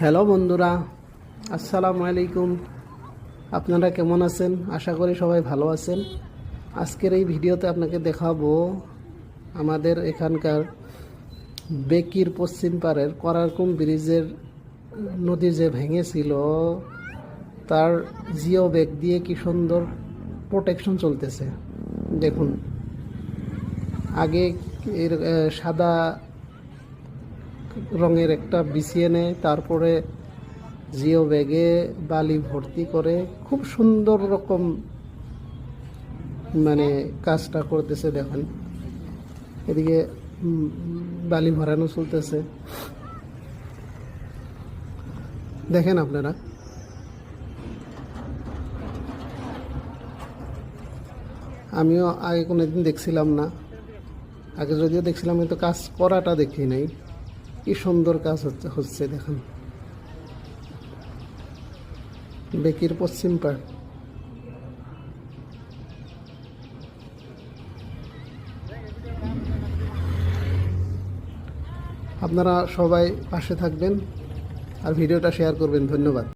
Hello বন্ধুরা, আসসালামু আলাইকুম। আপনারা কেমন আছেন? আশা করি সবাই ভালো আছেন। আজকের এই ভিডিওতে আপনাকে দেখাবো আমাদের এখানকার বেকির পশ্চিম পাড়ের করারকুম ব্রিজের নদী যে ভেঙেছিল, তার জিও ব্যাগ দিয়ে কি সুন্দর প্রোটেকশন চলতেছে। দেখুন, আগে সাদা রঙের একটা বিছিয়ে নেয় তারপরে জিও ব্যাগে বালি ভর্তি করে খুব সুন্দর রকম মানে কাজটা করতেছে দেখেন। এদিকে বালি ভরানো চলতেছে। দেখেন আপনারা। আমিও আগে কোনোদিন দেখছিলাম না। আগে যদিও দেখছিলাম, কিন্তু কাজ করাটা দেখি নাই। কি সুন্দর কাজ হচ্ছে দেখুন। বেকির পশ্চিম পাড়। আপনারা সবাই পাশে থাকবেন আর ভিডিওটা শেয়ার করবেন, ধন্যবাদ।